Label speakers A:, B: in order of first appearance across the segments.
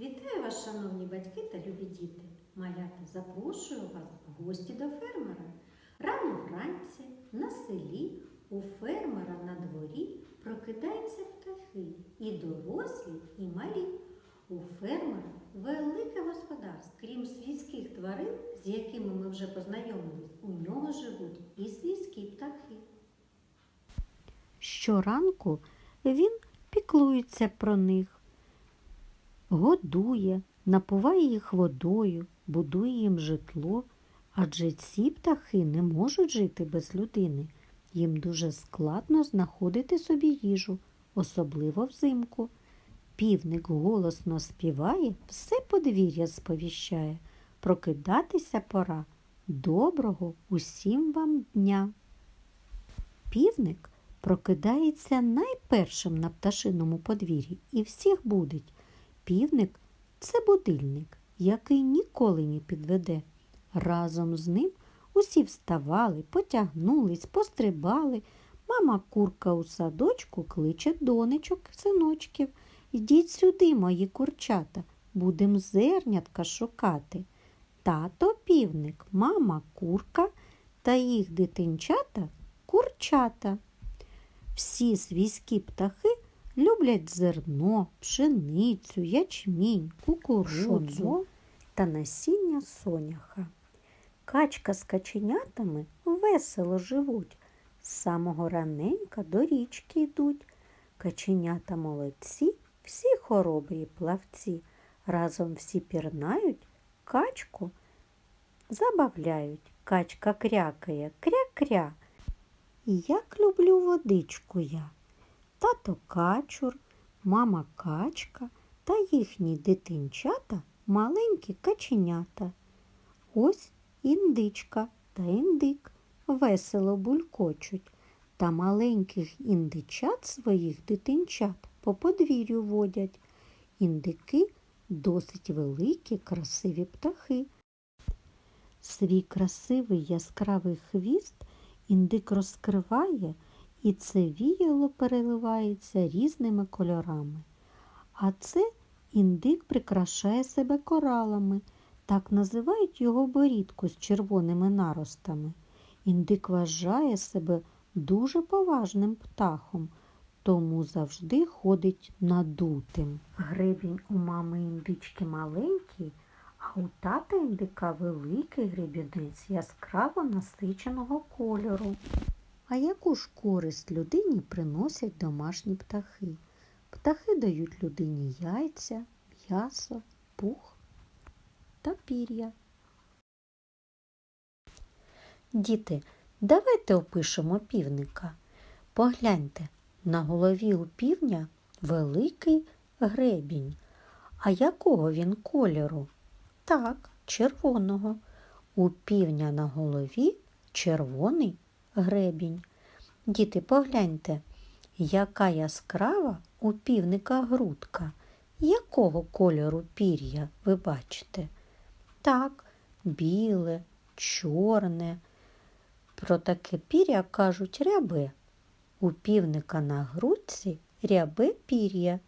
A: Вітаю вас, шановні батьки та любі діти. Малята, запрошую вас в гості до фермера. Рано вранці на селі у фермера на дворі прокидаються птахи і дорослі, і малі. У фермера велике господарство. Крім свійських тварин, з якими ми вже познайомились, у нього живуть і свійські птахи.
B: Щоранку він піклується про них, годує, напуває їх водою, будує їм житло, адже ці птахи не можуть жити без людини. Їм дуже складно знаходити собі їжу, особливо взимку. Півник голосно співає, все подвір'я сповіщає. Прокидатися пора. Доброго усім вам дня. Півник прокидається найпершим на пташиному подвір'ї і всіх будить. Півник це будильник, який ніколи не підведе. Разом з ним усі вставали, потягнулись, пострибали. Мама курка у садочку кличе донечок, синочків. Йдіть сюди, мої курчата, будем зернятка шукати. Тато півник, мама курка та їх дитинчата курчата. Всі свійські птахи люблять зерно, пшеницю, ячмінь, кукурудзу та насіння соняха. Качка з каченятами весело живуть. З самого раненька до річки йдуть. Каченята молодці, всі хоробрі плавці. Разом всі пірнають, качку забавляють. Качка крякає, кря-кря. Як люблю водичку я. Тато качур, мама качка та їхні дитинчата маленькі каченята. Ось індичка та індик весело булькочуть, та маленьких індичат своїх дитинчат по подвір'ю водять. Індики досить великі, красиві птахи. Свій красивий яскравий хвіст індик розкриває, і це віяло переливається різними кольорами. А це індик прикрашає себе коралами, так називають його борідку з червоними наростами. Індик вважає себе дуже поважним птахом, тому завжди ходить надутим. Гребінь у мами індички маленький, а у тата індика великий гребінець яскраво насиченого кольору. А яку ж користь людині приносять домашні птахи? Птахи дають людині яйця, м'ясо, пух та пір'я. Діти, давайте опишемо півника. Погляньте, на голові у півня великий гребінь. А якого він кольору? Так, червоного. У півня на голові червоний гребінь. Діти, погляньте, яка яскрава у півника грудка. Якого кольору пір'я ви бачите? Так, біле, чорне. Про таке пір'я кажуть рябе. У півника на грудці рябе пір'я.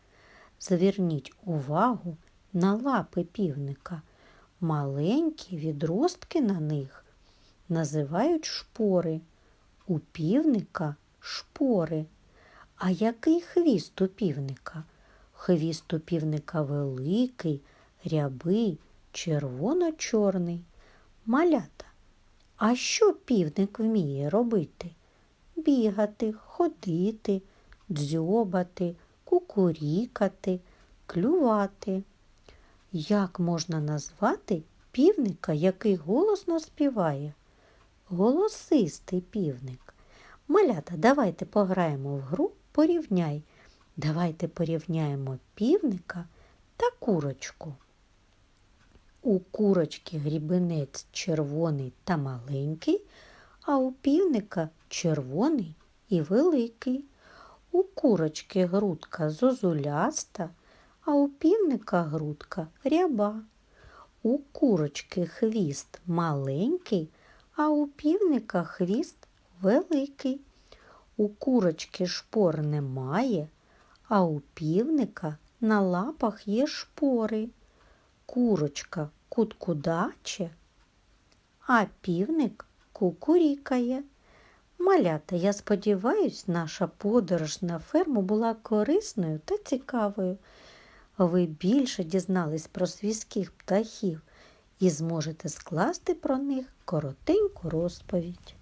B: Зверніть увагу на лапи півника. Маленькі відростки на них називають шпори. У півника шпори. А який хвіст у півника? Хвіст у півника великий, рябий, червоно-чорний. Малята. А що півник вміє робити? Бігати, ходити, дзьобати, кукурікати, клювати. Як можна назвати півника, який голосно співає? Голосистий півник. Малята, давайте пограємо в гру порівняй. Давайте порівняємо півника та курочку. У курочки грібенець червоний та маленький, а у півника червоний і великий. У курочки грудка зозуляста, а у півника грудка ряба. У курочки хвіст маленький, а у півника хвіст великий. У курочки шпор немає, а у півника на лапах є шпори. курочка куткудаче, а півник кукурікає. Малята, я сподіваюсь, наша подорож на ферму була корисною та цікавою. Ви більше дізнались про свійських птахів і зможете скласти про них коротеньку розповідь.